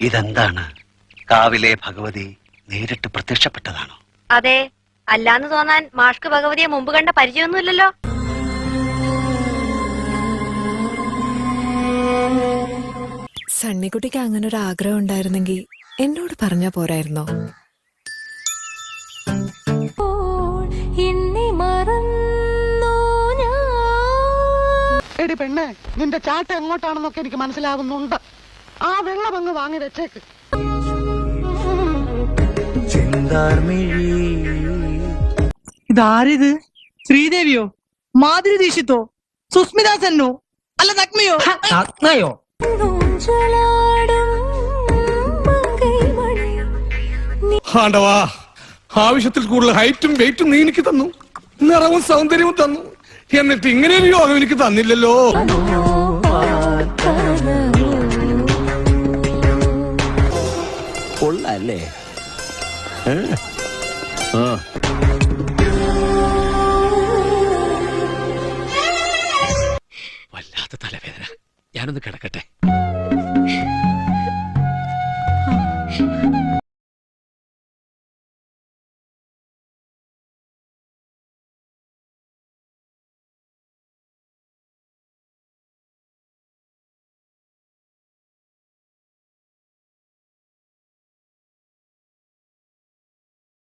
ഇതെന്താണ്? കാവിലെ ഭഗവതി നേരിട്ട് പ്രത്യക്ഷപ്പെട്ടതാണോ? അതെ അല്ലാന്ന് തോന്നാൻ മാഷ്ക്ക് ഭഗവതിയെ മുമ്പ് കണ്ട പരിചയമൊന്നുമില്ലല്ലോ. സണ്ണിക്കുട്ടിക്ക് അങ്ങനെ ഒരു ആഗ്രഹം ഉണ്ടായിരുന്നെങ്കിൽ എന്നോട് പറഞ്ഞ പോരായിരുന്നോ? എടി പെണ്ണേ നിന്റെ ചാട്ട എങ്ങോട്ടാണെന്നൊക്കെ എനിക്ക് മനസ്സിലാകുന്നുണ്ട് ആ വെള്ളം അങ്ങ് വാങ്ങി വെച്ചേക്ക് ഇതാരിത് ശ്രീദേവിയോ മാധുരി ദീക്ഷിത്തോ സുസ്മിത സെന്നോ അല്ല നഗ്മയോ നഗ്നയോ ആണ്ടവാ ആവശ്യത്തിൽ കൂടുതൽ ഹൈറ്റും വെയിറ്റും നീ എനിക്ക് തന്നു നിറവും സൗന്ദര്യവും തന്നു എന്നിട്ട് ഇങ്ങനെ ഒരു യോഗം എനിക്ക് തന്നില്ലല്ലോ അല്ലേ? വല്ലാത്ത തലവേദന. ഞാനൊന്ന് കിടക്കട്ടെ.